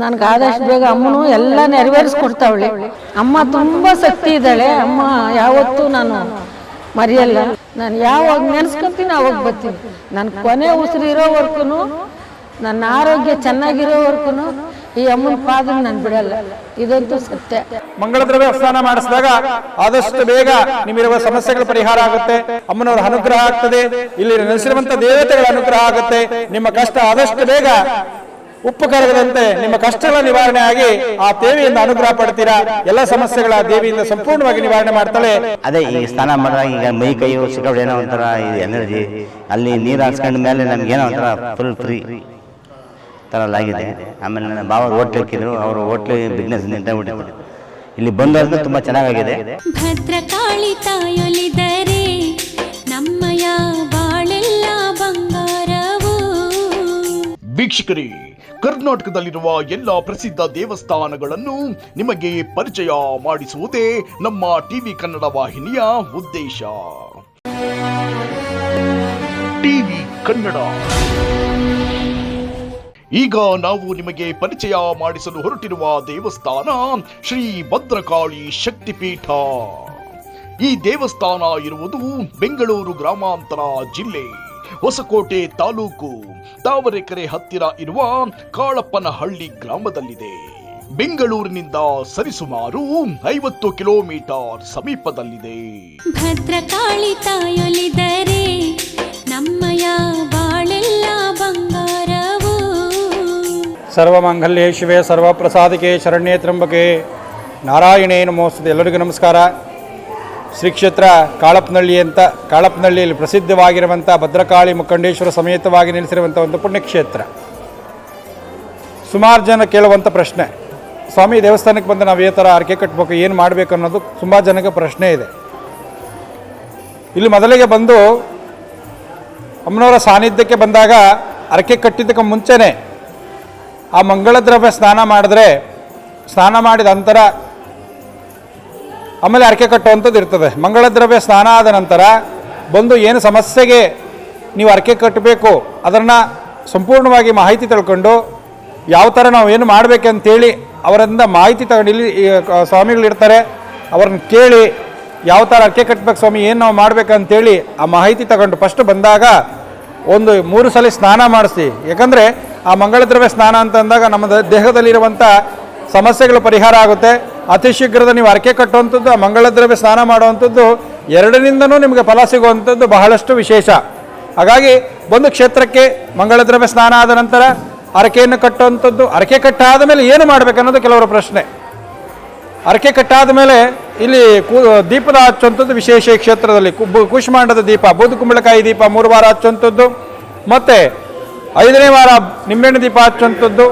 ನನಗೆ ಆದಷ್ಟು ಬೇಗ ಅಮ್ಮನು ಎಲ್ಲ ನೆರವೇರಿಸ್ಕೊಡ್ತಾವಳೆ. ಅಮ್ಮ ತುಂಬ ಶಕ್ತಿ ಇದ್ದಾಳೆ. ಅಮ್ಮ ಯಾವತ್ತೂ ನಾನು ಮರೆಯಲ್ಲ. ನಾನು ಯಾವಾಗ ನೆನೆಸ್ಕೊತೀನಿ ಅವಾಗ ಬರ್ತೀನಿ. ನನ್ನ ಕೊನೆ ಉಸಿರು ಇರೋವರ್ಗು ನನ್ನ ಆರೋಗ್ಯ ಚೆನ್ನಾಗಿರೋವರ್ಗು ಈ ಅಮ್ಮನ ಪಾದ ನಾನು ಬಿಡಲ್ಲ. ಇದಂತೂ ಸತ್ಯ. ಮಂಗಳ ದ್ರವ್ಯ ಸ್ನಾನ ಮಾಡಿಸಿದಾಗ ಆದಷ್ಟು ಬೇಗ ನಿಮ್ಮಿರುವ ಸಮಸ್ಯೆಗಳ ಪರಿಹಾರ ಆಗುತ್ತೆ. ಅಮ್ಮನವರ ಅನುಗ್ರಹ ಆಗ್ತದೆ. ಇಲ್ಲಿ ನೆಲೆಸಿರುವಂತ ದೇವತೆಗಳ ಅನುಗ್ರಹ ಆಗುತ್ತೆ. ನಿಮ್ಮ ಕಷ್ಟ ಆದಷ್ಟು ಬೇಗ ಉಪ್ಪು ಕರಗದಂತೆ ನಿಮ್ಮ ಕಷ್ಟಗಳ ನಿವಾರಣೆ ಆಗಿ ಆ ದೇವಿಯಿಂದ ಅನುಗ್ರಹ ಪಡ್ತೀರಾ? ಎಲ್ಲ ಸಮಸ್ಯೆಗಳ ದೇವಿಯಿಂದ ಸಂಪೂರ್ಣವಾಗಿ ನಿವಾರಣೆ ಮಾಡ್ತಾಳೆ ಅದೇ ಈ ಸ್ನಾನ ಮಾಡಿದಾಗ ಈಗ ಮೈ ಕೈಯು ಸಿಕ್ಕಾಬಿಟ್ಟು ಏನೋ ಒಂಥರ ಎನರ್ಜಿ. ಅಲ್ಲಿ ನೀರು ಹಾಕ್ಸ್ಕೊಂಡ ಮೇಲೆ ನಮ್ಗೆ ಏನೋ ಒಂಥರ ಫುಲ್ ಫ್ರೀ ಥರ ಆಗಿದೆ. ಆಮೇಲೆ ನನ್ನ ಭಾವ ಹೋಟ್ಲ್ ಹಾಕಿದ್ರು ಅವರು ಹೋಟ್ಲ್ ಬಿಸ್ನೆಸ್ ನಿಂತಾಗ್ಬಿಟ್ಟಿದ್ರು ಇಲ್ಲಿ ಬಂದವರು ತುಂಬ ಚೆನ್ನಾಗಾಗಿದೆ. ಭದ್ರಕಾಳಿ ತಾಯೊಲಿದರೆ ನಮ್ಮಯ ಬಾಳೆಲ್ಲ ಬಂಗಾರವು. ವೀಕ್ಷಕರೇ ಕರ್ನಾಟಕದಲ್ಲಿರುವ ಎಲ್ಲ ಪ್ರಸಿದ್ಧ ದೇವಸ್ಥಾನಗಳನ್ನು ನಿಮಗೆ ಪರಿಚಯ ಮಾಡಿಸುವುದೇ ನಮ್ಮ ಟಿವಿ ಕನ್ನಡ ವಾಹಿನಿಯ ಉದ್ದೇಶ. ಟಿವಿ ಕನ್ನಡ. ಈಗ ನಾವು ನಿಮಗೆ ಪರಿಚಯ ಮಾಡಿಸಲು ಹೊರಟಿರುವ ದೇವಸ್ಥಾನ ಶ್ರೀ ಭದ್ರಕಾಳಿ ಶಕ್ತಿಪೀಠ. ಈ ದೇವಸ್ಥಾನ ಇರುವುದು ಬೆಂಗಳೂರು ಗ್ರಾಮಾಂತರ ಜಿಲ್ಲೆ. ಹೊಸಕೋಟೆ ತಾಲೂಕು ತಾವರೆಕೆರೆ ಹತ್ತಿರ ಇರುವ ಕಾಳಪ್ಪನಹಳ್ಳಿ ಗ್ರಾಮದಲ್ಲಿದೆ. ಬೆಂಗಳೂರಿನಿಂದ ಸರಿಸುಮಾರು ಐವತ್ತು ಕಿಲೋಮೀಟರ್ ಸಮೀಪದಲ್ಲಿದೆ. ಭದ್ರಕಾಳಿ ತಾಯೊಲಿದರೆ ನಮ್ಮಯ ಬಾಳೆಲ್ಲ ಬಂಗಾರವು. ಸರ್ವಮಂಗಲ್ಯೇ ಶಿವೆ ಸರ್ವಪ್ರಸಾದಿಕೆ ಶರಣ್ಯೇ ತ್ರಂಬಕೆ ನಾರಾಯಣೇ ನಮೋಸ್ತದೆ ಎಲ್ಲರಿಗೂ ನಮಸ್ಕಾರ. ಶ್ರೀ ಕ್ಷೇತ್ರ ಕಾಳಪ್ನಹಳ್ಳಿ ಅಂತ ಕಾಳಪ್ನಹಳ್ಳಿಯಲ್ಲಿ ಪ್ರಸಿದ್ಧವಾಗಿರುವಂಥ ಭದ್ರಕಾಳಿ ಮುಖಂಡೇಶ್ವರ ಸಮೇತವಾಗಿ ನೆಲೆಸಿರುವಂಥ ಒಂದು ಪುಣ್ಯಕ್ಷೇತ್ರ. ಸುಮಾರು ಜನ ಕೇಳುವಂಥ ಪ್ರಶ್ನೆ, ಸ್ವಾಮಿ ದೇವಸ್ಥಾನಕ್ಕೆ ಬಂದು ನಾವು ಈ ಥರ ಆರ್ಕೆ ಕಟ್ಟಬೇಕು ಏನು ಮಾಡಬೇಕು ಅನ್ನೋದು ತುಂಬ ಜನಕ್ಕೆ ಪ್ರಶ್ನೆ ಇದೆ. ಇಲ್ಲಿ ಮೊದಲಿಗೆ ಬಂದು ಅಮ್ಮನವರ ಸಾನ್ನಿಧ್ಯಕ್ಕೆ ಬಂದಾಗ ಅರಕೆ ಕಟ್ಟಿದ್ದಕ್ಕೆ ಮುಂಚೆನೇ ಆ ಮಂಗಳ ದ್ರವ್ಯ ಸ್ನಾನ ಮಾಡಿದ್ರೆ, ಸ್ನಾನ ಮಾಡಿದ ನಂತರ ಆಮೇಲೆ ಅರಕೆ ಕಟ್ಟುವಂಥದ್ದು ಇರ್ತದೆ. ಮಂಗಳ ದ್ರವ್ಯ ಸ್ನಾನ ಆದ ನಂತರ ಬಂದು ಏನು ಸಮಸ್ಯೆಗೆ ನೀವು ಅರಕೆ ಕಟ್ಟಬೇಕು, ಅದನ್ನು ಸಂಪೂರ್ಣವಾಗಿ ಮಾಹಿತಿ ತಿಳ್ಕೊಂಡು ಯಾವ ಥರ ನಾವು ಏನು ಮಾಡಬೇಕಂತೇಳಿ ಅವರಿಂದ ಮಾಹಿತಿ ತಗೊಂಡು ಇಲ್ಲಿ, ಈ ಸ್ವಾಮಿಗಳು ಇರ್ತಾರೆ, ಅವ್ರನ್ನ ಕೇಳಿ ಯಾವ ಥರ ಅರಕೆ ಕಟ್ಟಬೇಕು ಸ್ವಾಮಿ, ಏನು ನಾವು ಮಾಡಬೇಕಂತೇಳಿ ಆ ಮಾಹಿತಿ ತಗೊಂಡು ಫಸ್ಟ್ ಬಂದಾಗ ಒಂದು ಮೂರು ಸಲ ಸ್ನಾನ ಮಾಡಿಸಿ. ಯಾಕಂದರೆ ಆ ಮಂಗಳ ದ್ರವ್ಯ ಸ್ನಾನ ಅಂತ ಅಂದಾಗ ನಮ್ಮ ದೇಹದಲ್ಲಿರುವಂಥ ಸಮಸ್ಯೆಗಳು ಪರಿಹಾರ ಆಗುತ್ತೆ. ಅತಿ ಶೀಘ್ರದ ನೀವು ಅರಕೆ ಕಟ್ಟುವಂಥದ್ದು, ಆ ಮಂಗಳ ದ್ರವ್ಯ ಸ್ನಾನ ಮಾಡುವಂಥದ್ದು, ಎರಡರಿಂದನೂ ನಿಮಗೆ ಫಲ ಸಿಗುವಂಥದ್ದು ಬಹಳಷ್ಟು ವಿಶೇಷ. ಹಾಗಾಗಿ ಒಂದು ಕ್ಷೇತ್ರಕ್ಕೆ ಮಂಗಳ ದ್ರವ್ಯ ಸ್ನಾನ ಆದ ನಂತರ ಅರಕೆಯನ್ನು ಕಟ್ಟುವಂಥದ್ದು ಅರಕೆ ಕಟ್ಟಾದ ಮೇಲೆ ಏನು ಮಾಡಬೇಕನ್ನೋದು ಕೆಲವರ ಪ್ರಶ್ನೆ. ಅರಕೆ ಕಟ್ಟಾದ ಮೇಲೆ ಇಲ್ಲಿ ಕೂ, ದೀಪದ ಹಚ್ಚುವಂಥದ್ದು ವಿಶೇಷ ಈ ಕ್ಷೇತ್ರದಲ್ಲಿ. ಕುಶ್ಮಾಂಡದ ದೀಪ ಬೂದು ಕುಂಬಳಕಾಯಿ ದೀಪ ಮೂರು ವಾರ ಹಚ್ಚುವಂಥದ್ದು, ಮತ್ತು ಐದನೇ ವಾರ ನಿಂಬೆಹಣ್ಣು ದೀಪ ಹಚ್ಚುವಂಥದ್ದು,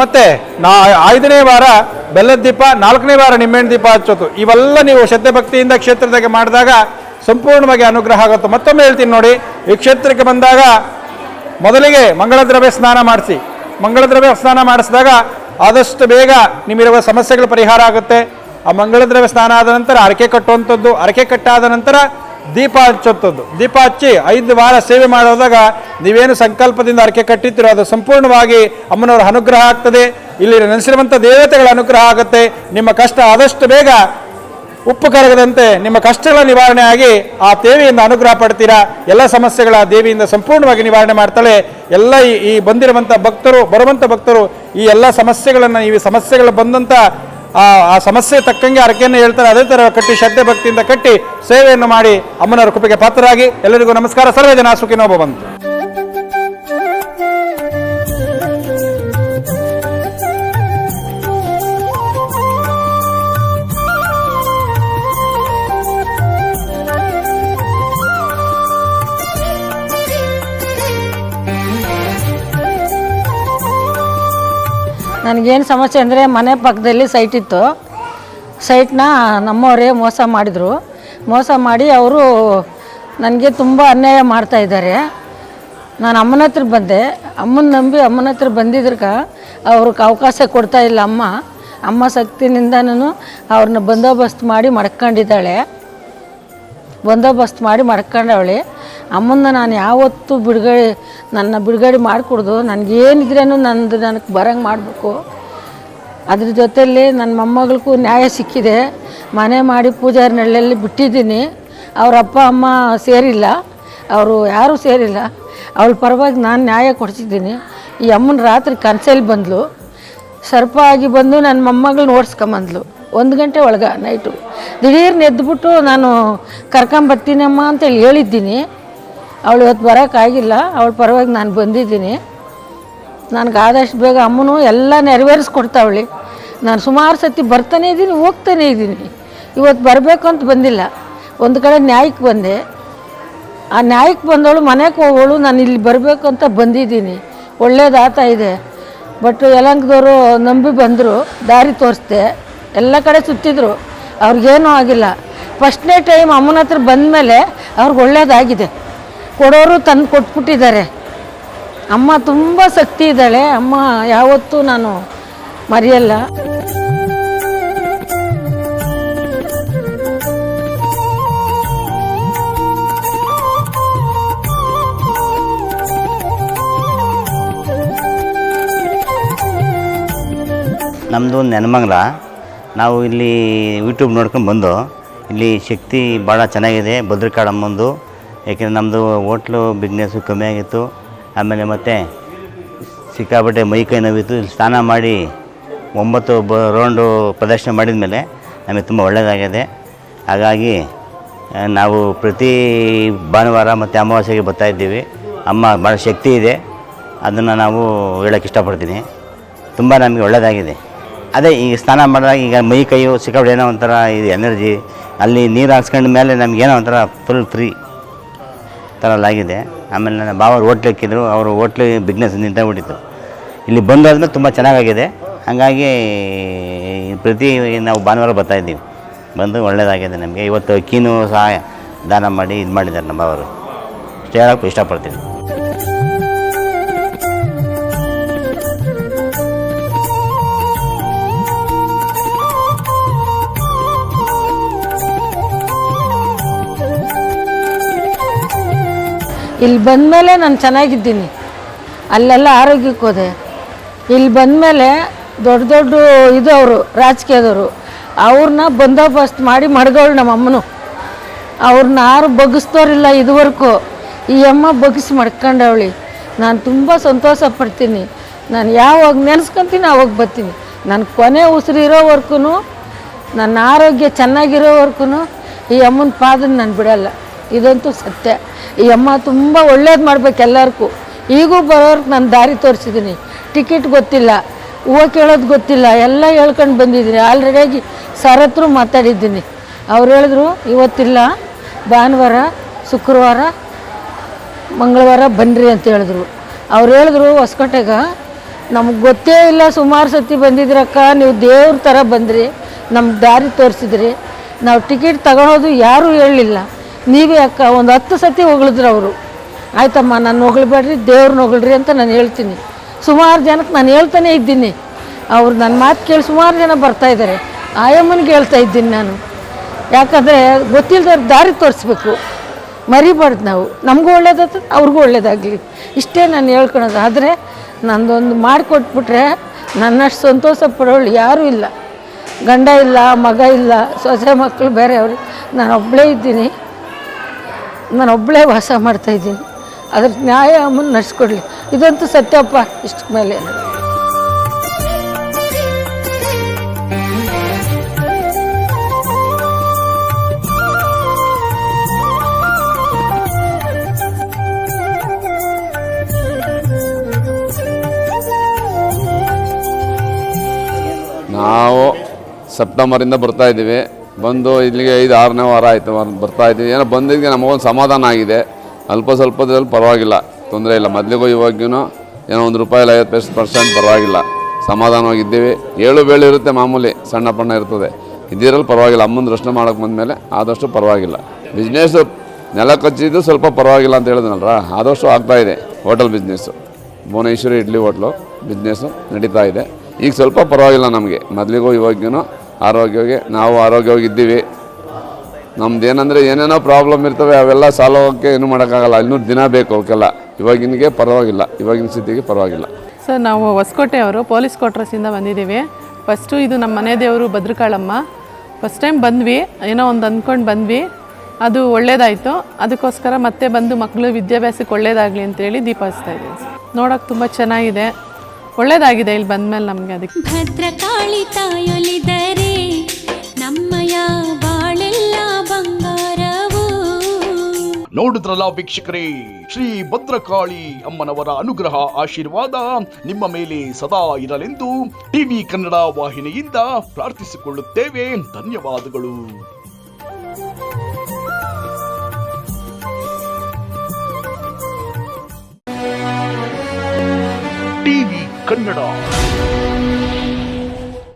ಮತ್ತು ನಾ, ಐದನೇ ವಾರ ಬೆಲ್ಲದ ದೀಪ, ನಾಲ್ಕನೇ ವಾರ ನಿಂಬೆಹಣ್ಣು ದೀಪ ಹಚ್ಚೋದು. ಇವೆಲ್ಲ ನೀವು ಶ್ರದ್ಧೆ ಭಕ್ತಿಯಿಂದ ಕ್ಷೇತ್ರದಾಗೆ ಮಾಡಿದಾಗ ಸಂಪೂರ್ಣವಾಗಿ ಅನುಗ್ರಹ ಆಗುತ್ತೆ. ಮತ್ತೊಮ್ಮೆ ಹೇಳ್ತೀನಿ ನೋಡಿ, ಈ ಕ್ಷೇತ್ರಕ್ಕೆ ಬಂದಾಗ ಮೊದಲಿಗೆ ಮಂಗಳ ದ್ರವ್ಯ ಸ್ನಾನ ಮಾಡಿಸಿ. ಮಂಗಳ ದ್ರವ್ಯ ಸ್ನಾನ ಮಾಡಿಸಿದಾಗ ಆದಷ್ಟು ಬೇಗ ನಿಮ್ಮಿರುವ ಸಮಸ್ಯೆಗಳು ಪರಿಹಾರ ಆಗುತ್ತೆ. ಆ ಮಂಗಳ ದ್ರವ್ಯ ಸ್ನಾನ ಆದ ನಂತರ ಅರಕೆ ಕಟ್ಟುವಂಥದ್ದು, ಅರಕೆ ಕಟ್ಟಾದ ನಂತರ ದೀಪ ಹಚ್ಚುವಂಥದ್ದು. ದೀಪ ಹಚ್ಚಿ ಐದು ವಾರ ಸೇವೆ ಮಾಡೋದಾಗ ನೀವೇನು ಸಂಕಲ್ಪದಿಂದ ಅರಕೆ ಕಟ್ಟಿತ್ತೀರೋ ಅದು ಸಂಪೂರ್ಣವಾಗಿ ಅಮ್ಮನವರ ಅನುಗ್ರಹ ಆಗ್ತದೆ. ಇಲ್ಲಿ ನೆನೆಸಿರುವಂಥ ದೇವತೆಗಳ ಅನುಗ್ರಹ ಆಗುತ್ತೆ. ನಿಮ್ಮ ಕಷ್ಟ ಆದಷ್ಟು ಬೇಗ ಉಪ್ಪು ಕರಗದಂತೆ ನಿಮ್ಮ ಕಷ್ಟಗಳ ನಿವಾರಣೆ ಆಗಿ ಆ ದೇವಿಯಿಂದ ಅನುಗ್ರಹ ಪಡ್ತೀರಾ? ಎಲ್ಲ ಸಮಸ್ಯೆಗಳ ದೇವಿಯಿಂದ ಸಂಪೂರ್ಣವಾಗಿ ನಿವಾರಣೆ ಮಾಡ್ತಾಳೆ. ಎಲ್ಲ ಈ ಬಂದಿರುವಂಥ ಭಕ್ತರು, ಬರುವಂಥ ಭಕ್ತರು ಈ ಎಲ್ಲ ಸಮಸ್ಯೆಗಳನ್ನು ಈ ಸಮಸ್ಯೆಗಳು ಬಂದಂಥ ಆ ಆ ಸಮಸ್ಯೆ ತಕ್ಕಂಗೆ ಅರಕೆಯನ್ನು ಹೇಳ್ತಾರೆ. ಅದೇ ಥರ ಕಟ್ಟಿ ಶ್ರದ್ಧೆ ಭಕ್ತಿಯಿಂದ ಕಟ್ಟಿ ಸೇವೆಯನ್ನು ಮಾಡಿ ಅಮ್ಮನವರ ಕೃಪೆಗೆ ಪಾತ್ರರಾಗಿ. ಎಲ್ಲರಿಗೂ ನಮಸ್ಕಾರ. ಸರ್ವೇ ಜನ ಸುಖಿನೋಭ ನನಗೇನು ಸಮಸ್ಯೆ ಅಂದರೆ ಮನೆ ಪಕ್ಕದಲ್ಲಿ ಸೈಟ್ ಇತ್ತು. ಸೈಟ್ನ ನಮ್ಮವರೇ ಮೋಸ ಮಾಡಿದರು. ಮೋಸ ಮಾಡಿ ಅವರು ನನಗೆ ತುಂಬ ಅನ್ಯಾಯ ಮಾಡ್ತಾ ಇದ್ದಾರೆ. ನಾನು ಅಮ್ಮನ ಹತ್ರ ಬಂದೆ. ಅಮ್ಮನ ನಂಬಿ ಅಮ್ಮನ ಹತ್ರ ಬಂದಿದ್ರಕ ಅವ್ರಿಗೆ ಅವಕಾಶ ಕೊಡ್ತಾ ಇಲ್ಲ ಅಮ್ಮ. ಅಮ್ಮ ಶಕ್ತಿನಿಂದನೂ ಅವ್ರನ್ನ ಬಂದೋಬಸ್ತ್ ಮಾಡಿ ಮಡ್ಕೊಂಡಿದ್ದಾಳೆ. ಬಂದೋಬಸ್ತ್ ಮಾಡಿ ಮಡ್ಕೊಂಡವಳೆ. ಅಮ್ಮನ ನಾನು ಯಾವತ್ತೂ ಬಿಡುಗಡೆ, ನನ್ನ ಬಿಡುಗಡೆ ಮಾಡಿಕೊಡ್ದು. ನನಗೇನಿದ್ರೇನು ನಂದು ನನಗೆ ಬರಂಗೆ ಮಾಡಬೇಕು. ಅದ್ರ ಜೊತೆಯಲ್ಲಿ ನನ್ನ ಮೊಮ್ಮಗಳಿಗೂ ನ್ಯಾಯ ಸಿಕ್ಕಿದೆ. ಮನೆ ಮಾಡಿ ಪೂಜಾರಿ ನೆರಳಲ್ಲಿ ಬಿಟ್ಟಿದ್ದೀನಿ. ಅವ್ರ ಅಪ್ಪ, ಅಮ್ಮ ಸೇರಿಲ್ಲ. ಅವರು ಯಾರೂ ಸೇರಿಲ್ಲ. ಅವಳ ಪರವಾಗಿ ನಾನು ನ್ಯಾಯ ಕೊಡಿಸಿದ್ದೀನಿ. ಈ ಅಮ್ಮನ ರಾತ್ರಿ ಕನಸಲ್ಲಿ ಬಂದಳು ಸರ್ಪ ಆಗಿ ಬಂದು ನನ್ನ ಮೊಮ್ಮಗಳನ್ನ ಓಡಿಸ್ಕೊಂಬಂದ್ಲು. ಒಂದು ಗಂಟೆ ಒಳಗೆ, ನೈಟು. ದಿಢೀರ್ನ ಎದ್ದುಬಿಟ್ಟು ನಾನು ಕರ್ಕೊಂಬರ್ತೀನಮ್ಮ ಅಂತೇಳಿ ಹೇಳಿದ್ದೀನಿ. ಅವಳು ಇವತ್ತು ಬರೋಕ್ಕಾಗಿಲ್ಲ ಅವಳ ಪರವಾಗಿ ನಾನು ಬಂದಿದ್ದೀನಿ. ನನಗೆ ಆದಷ್ಟು ಬೇಗ ಅಮ್ಮನೂ ಎಲ್ಲ ನೆರವೇರಿಸ್ಕೊಡ್ತಾವಳಿ. ನಾನು ಸುಮಾರು ಸತಿ ಬರ್ತಾನೇ ಇದ್ದೀನಿ, ಹೋಗ್ತಾನೇ ಇದ್ದೀನಿ. ಇವತ್ತು ಬರಬೇಕು ಅಂತ ಬಂದಿಲ್ಲ. ಒಂದು ಕಡೆ ನ್ಯಾಯಕ್ಕೆ ಬಂದೆ. ಆ ನ್ಯಾಯಕ್ಕೆ ಬಂದವಳು ಮನೆಗೆ ಹೋಗೋಳು, ನಾನು ಇಲ್ಲಿ ಬರಬೇಕು ಅಂತ ಬಂದಿದ್ದೀನಿ. ಒಳ್ಳೇದಾತ ಇದೆ. ಬಟ್ ಯಲಂಕದವರು ನಂಬಿ ಬಂದರು, ದಾರಿ ತೋರಿಸ್ದೆ. ಎಲ್ಲ ಕಡೆ ಸುತ್ತಿದ್ರು. ಅವ್ರಿಗೇನೂ ಆಗಿಲ್ಲ. ಫಸ್ಟ್ನೇ ಟೈಮ್ ಅಮ್ಮನ ಹತ್ರ ಬಂದಮೇಲೆ ಅವ್ರಿಗೆ ಒಳ್ಳೇದಾಗಿದೆ. ಕೊಡೋರು ತಂದು ಕೊಟ್ಬಿಟ್ಟಿದ್ದಾರೆ. ಅಮ್ಮ ತುಂಬ ಶಕ್ತಿ ಇದ್ದಾಳೆ. ಅಮ್ಮ ಯಾವತ್ತೂ ನಾನು ಮರೆಯಲ್ಲ. ನಮ್ಮದು ನೆನಮಂಗಲ. ನಾವು ಇಲ್ಲಿ ಯೂಟ್ಯೂಬ್ ನೋಡ್ಕೊಂಡು ಬಂದು, ಇಲ್ಲಿ ಶಕ್ತಿ ಭಾಳ ಚೆನ್ನಾಗಿದೆ ಭದ್ರಕಾಳಮ್ಮಂದು ಯಾಕೆಂದರೆ ನಮ್ಮದು ಹೋಟ್ಲು ಬಿಸ್ನೆಸ್ಸು ಕಮ್ಮಿ ಆಗಿತ್ತು. ಆಮೇಲೆ ಮತ್ತೆ ಸಿಕ್ಕಾಪಟ್ಟೆ ಮೈ ಕೈ ನೋವಿತ್ತು. ಇಲ್ಲಿ ಸ್ನಾನ ಮಾಡಿ ಒಂಬತ್ತು ಬ ರೌಂಡು ಪ್ರದರ್ಶನ ಮಾಡಿದ ಮೇಲೆ ನಮಗೆ ತುಂಬ ಒಳ್ಳೆಯದಾಗಿದೆ ಹಾಗಾಗಿ ನಾವು ಪ್ರತಿ ಭಾನುವಾರ ಮತ್ತು ಅಮಾವಾಸ್ಯೆಗೆ ಬರ್ತಾಯಿದ್ದೀವಿ ಅಮ್ಮ, ಭಾಳ ಶಕ್ತಿ ಇದೆ. ಅದನ್ನು ನಾವು ಹೇಳೋಕ್ಕೆ ಇಷ್ಟಪಡ್ತೀನಿ. ತುಂಬ ನಮಗೆ ಒಳ್ಳೆಯದಾಗಿದೆ ಅದೇ ಈಗ ಸ್ನಾನ ಮಾಡಿದಾಗ ಈಗ ಮೈ ಕೈಯು ಸಿಕ್ಕಾಪಟ್ಟೆ ಏನೋ ಒಂಥರ ಇದು ಎನರ್ಜಿ, ಅಲ್ಲಿ ನೀರು ಹಾಕ್ಸ್ಕೊಂಡ ಮೇಲೆ ನಮಗೇನೋ ಒಂಥರ ಫುಲ್ ಫ್ರೀ ಥರ ಆಗಿದೆ ಆಮೇಲೆ ನನ್ನ ಬಾವರು ಹೋಟ್ಲ್ ಹಾಕಿದ್ರು ಅವರು ಹೋಟ್ಲು ಬಿಸ್ನೆಸ್ ನಿಂತಾಗ್ಬಿಟ್ಟಿತ್ತು ಇಲ್ಲಿ ಬಂದಾದ್ಮೇಲೆ ತುಂಬ ಚೆನ್ನಾಗಾಗಿದೆ. ಹಾಗಾಗಿ ಪ್ರತಿ ನಾವು ಭಾನುವಾರ ಬರ್ತಾಯಿದ್ದೀವಿ ಬಂದು ಒಳ್ಳೆಯದಾಗಿದೆ ನಮಗೆ. ಇವತ್ತು ಅಕ್ಕಿನೂ ಸಹ ದಾನ ಮಾಡಿ ಇದು ಮಾಡಿದ್ದಾರೆ ನಮ್ಮ ಬಾವರು ಸ್ಟೇ ಹೇಳೋಕ್ಕೂ ಇಷ್ಟಪಡ್ತೀನಿ. ಇಲ್ಲಿ ಬಂದಮೇಲೆ ನಾನು ಚೆನ್ನಾಗಿದ್ದೀನಿ. ಅಲ್ಲೆಲ್ಲ ಆರೋಗ್ಯಕ್ಕೆ ಹೋದೆ. ಇಲ್ಲಿ ಬಂದಮೇಲೆ ದೊಡ್ಡ ದೊಡ್ಡ ಇದು ಅವರು, ರಾಜಕೀಯದವರು, ಅವ್ರನ್ನ ಬಂದೋಬಸ್ತ್ ಮಾಡಿ ಮಡ್ಗವಳು ನಮ್ಮ ಅಮ್ಮನು ಅವ್ರನ್ನ ಯಾರು ಬಗ್ಗಿಸ್ತೋರಿಲ್ಲ ಇದುವರೆಗೂ. ಈ ಅಮ್ಮ ಬಗ್ಗಿಸಿ ಮಡ್ಕೊಂಡವಳಿ. ನಾನು ತುಂಬ ಸಂತೋಷ ಪಡ್ತೀನಿ. ನಾನು ಯಾವಾಗ ನೆನೆಸ್ಕೊತೀನಿ ಅವಾಗ ಬರ್ತೀನಿ. ನನ್ನ ಕೊನೆ ಉಸಿರು ಇರೋವರೆಗೂ ನನ್ನ ಆರೋಗ್ಯ ಚೆನ್ನಾಗಿರೋವರೆಗೂ ಈ ಅಮ್ಮನ ಪಾದನ ನಾನು ಬಿಡಲ್ಲ. ಇದಂತೂ ಸತ್ಯ. ಈ ಅಮ್ಮ ತುಂಬ ಒಳ್ಳೇದು ಮಾಡ್ಬೇಕು ಎಲ್ಲರಿಗೂ. ಈಗೂ ಬರೋರ್ಗೆ ನಾನು ದಾರಿ ತೋರಿಸಿದ್ದೀನಿ ಟಿಕೆಟ್ ಗೊತ್ತಿಲ್ಲ, ಹೂವು ಕೇಳೋದು ಗೊತ್ತಿಲ್ಲ, ಎಲ್ಲ ಹೇಳ್ಕೊಂಡು ಬಂದಿದ್ದೀನಿ ಆಲ್ರೆಡಿಯಾಗಿ ಸರ್ ಹತ್ರ ಮಾತಾಡಿದ್ದೀನಿ. ಅವ್ರು ಹೇಳಿದ್ರು, ಇವತ್ತಿಲ್ಲ, ಭಾನುವಾರ, ಶುಕ್ರವಾರ, ಮಂಗಳವಾರ ಬನ್ನಿರಿ ಅಂತ ಹೇಳಿದ್ರು. ಅವ್ರು ಹೇಳಿದ್ರು, ಹೊಸಕೋಟೆಗ ನಮ್ಗೆ ಗೊತ್ತೇ ಇಲ್ಲ, ಸುಮಾರು ಸತಿ ಬಂದಿದ್ರಕ್ಕ ನೀವು ದೇವ್ರ ಥರ ಬಂದ್ರಿ. ನಮ್ಗೆ ದಾರಿ ತೋರಿಸಿದ್ರಿ. ನಾವು ಟಿಕೆಟ್ ತಗೊಳೋದು ಯಾರೂ ಹೇಳಲಿಲ್ಲ. ನೀವೇ ಅಕ್ಕ, ಒಂದು ಹತ್ತು ಸತಿ ಹೊಗಳಿದ್ರು ಅವರು. ಆಯ್ತಮ್ಮ, ನಾನು ಹೊಗಳ್ಬೇಡ್ರಿ, ದೇವ್ರನ್ನ ಹೊಗಳ್ರಿ ಅಂತ ನಾನು ಹೇಳ್ತೀನಿ. ಸುಮಾರು ಜನಕ್ಕೆ ನಾನು ಹೇಳ್ತಾನೆ ಇದ್ದೀನಿ. ಅವ್ರು ನನ್ನ ಮಾತು ಕೇಳಿ ಸುಮಾರು ಜನ ಬರ್ತಾ ಇದ್ದಾರೆ ಆಯಮ್ಮನಿಗೆ ಹೇಳ್ತಾ ಇದ್ದೀನಿ ನಾನು. ಯಾಕಂದರೆ ಗೊತ್ತಿಲ್ಲದವ್ರು ದಾರಿ ತೋರಿಸ್ಬೇಕು. ಮರಿಬಾರ್ದು ನಾವು. ನಮಗೂ ಒಳ್ಳೇದಾಗ್ತದೆ, ಅವ್ರಿಗೂ ಒಳ್ಳೇದಾಗಲಿ. ಇಷ್ಟೇ ನಾನು ಹೇಳ್ಕೊಳೋದು. ಆದರೆ ನಂದೊಂದು ಮಾಡಿಕೊಟ್ಬಿಟ್ರೆ ನನ್ನಷ್ಟು ಸಂತೋಷ ಪಡೋಳು ಯಾರೂ ಇಲ್ಲ. ಗಂಡ ಇಲ್ಲ, ಮಗ ಇಲ್ಲ, ಸೊಸೆ ಮಕ್ಕಳು ಬೇರೆ ಅವರು. ನಾನು ಒಬ್ಬಳೇ ಇದ್ದೀನಿ. ನಾನು ಒಬ್ಬಳೇ ವಾಸ ಮಾಡ್ತಾಯಿದ್ದೀನಿ ಅದ್ರ ನ್ಯಾಯ ಅಮ್ಮನ ನಡೆಸ್ಕೊಡ್ಲಿ. ಇದಂತೂ ಸತ್ಯಪ್ಪ, ಇಷ್ಟ ಮೇಲೆ. ನಾವು ಸೆಪ್ಟೆಂಬರಿಂದ ಬರ್ತಾ ಇದ್ದೀವಿ. ಬಂದು ಇಲ್ಲಿಗೆ ಐದು, ಆರನೇ ವಾರ ಆಯಿತು ಬರ್ತಾ ಇದ್ದೀವಿ. ಏನೋ ಬಂದಿದ್ದಕ್ಕೆ ನಮಗೊಂದು ಸಮಾಧಾನ ಆಗಿದೆ. ಅಲ್ಪ ಸ್ವಲ್ಪದ್ರಲ್ಲಿ ಪರವಾಗಿಲ್ಲ, ತೊಂದರೆ ಇಲ್ಲ. ಮೊದಲಿಗೂ ಇವಾಗೂ ಏನೋ ಒಂದು ರೂಪಾಯಿ ಐವತ್ತು ಪರ್ಸೆಂಟ್ ಪರ್ಸೆಂಟ್ ಪರವಾಗಿಲ್ಲ. ಸಮಾಧಾನವಾಗಿದ್ದೀವಿ. ಏಳು ಬೇಳೆ ಇರುತ್ತೆ ಮಾಮೂಲಿ, ಸಣ್ಣ ಪಣ್ಣ ಇರ್ತದೆ. ಇದಿರಲ್ಲಿ ಪರವಾಗಿಲ್ಲ. ಅಮ್ಮನ ದರ್ಶನ ಮಾಡೋಕೆ ಬಂದಮೇಲೆ ಆದಷ್ಟು ಪರವಾಗಿಲ್ಲ. ಬಿಸ್ನೆಸ್ಸು, ನೆಲ ಕಚ್ಚಿದ್ದು ಸ್ವಲ್ಪ ಪರವಾಗಿಲ್ಲ ಅಂತ ಹೇಳಿದ್ನಲ್ರ? ಆದಷ್ಟು ಆಗ್ತಾ ಇದೆ hotel business. Bhuvaneshwari idli hotel business ನಡೀತಾ ಇದೆ. ಈಗ ಸ್ವಲ್ಪ ಪರವಾಗಿಲ್ಲ ನಮಗೆ. ಮೊದಲಿಗೂ ಇವಾಗೂ ಆರೋಗ್ಯವಾಗಿ, ನಾವು ಆರೋಗ್ಯವಾಗಿದ್ದೀವಿ. ನಮ್ದು ಏನಂದರೆ ಏನೇನೋ ಪ್ರಾಬ್ಲಮ್ ಇರ್ತವೆ, ಅವೆಲ್ಲ ಸಾಲ್ವ್ ಆಗೋಕ್ಕೆ ಏನು ಮಾಡೋಕ್ಕಾಗಲ್ಲ. ಇನ್ನೂ ದಿನ ಬೇಕು ಅವಕ್ಕೆಲ್ಲ. ಇವಾಗಿನಿಗೆ ಪರವಾಗಿಲ್ಲ. ಇವಾಗಿನ ಸ್ಥಿತಿಗೆ ಪರವಾಗಿಲ್ಲ. ಸರ್ ನಾವು ಹೊಸಕೋಟೆಯವರು ಪೊಲೀಸ್ ಕ್ವಾರ್ಟರ್ಸಿಂದ ಬಂದಿದ್ದೀವಿ. ಫಸ್ಟು ಇದು ನಮ್ಮ ಮನೆ ದೇವರು ಭದ್ರಕಾಳಮ್ಮ. ಫಸ್ಟ್ ಟೈಮ್ ಬಂದ್ವಿ, ಏನೋ ಒಂದು ಅಂದ್ಕೊಂಡು ಬಂದ್ವಿ. ಅದು ಒಳ್ಳೇದಾಯಿತು. ಅದಕ್ಕೋಸ್ಕರ ಮತ್ತೆ ಬಂದು ಮಕ್ಕಳು ವಿದ್ಯಾಭ್ಯಾಸಕ್ಕೆ ಒಳ್ಳೇದಾಗಲಿ ಅಂತೇಳಿ ದೀಪ ಹಚ್ತಾ ಇದ್ದೀವಿ. ನೋಡೋಕೆ ತುಂಬ ಚೆನ್ನಾಗಿದೆ. ಒಳ್ಳೇದಾಗಿದೆ ಇಲ್ಲಿ ಬಂದ್ಮೇಲೆ ನಮಗೆ ಅದಕ್ಕೆ. ಭದ್ರಕಾಳಿ ತಾಯೊಲಿದರೆ ನಮ್ಮಯ ಬಾಳೆಲ್ಲ ಬಂಗಾರವು. ನೋಡಿದ್ರಲ್ಲ ವೀಕ್ಷಕರೇ ಶ್ರೀ ಭದ್ರಕಾಳಿ ಅಮ್ಮನವರ ಅನುಗ್ರಹ ಆಶೀರ್ವಾದ ನಿಮ್ಮ ಮೇಲೆ ಸದಾ ಇರಲೆಂದು ಟಿವಿ ಕನ್ನಡ ವಾಹಿನಿಯಿಂದ ಪ್ರಾರ್ಥಿಸಿಕೊಳ್ಳುತ್ತೇವೆ. ಧನ್ಯವಾದಗಳು. ಟಿವಿ ಕನ್ನಡ.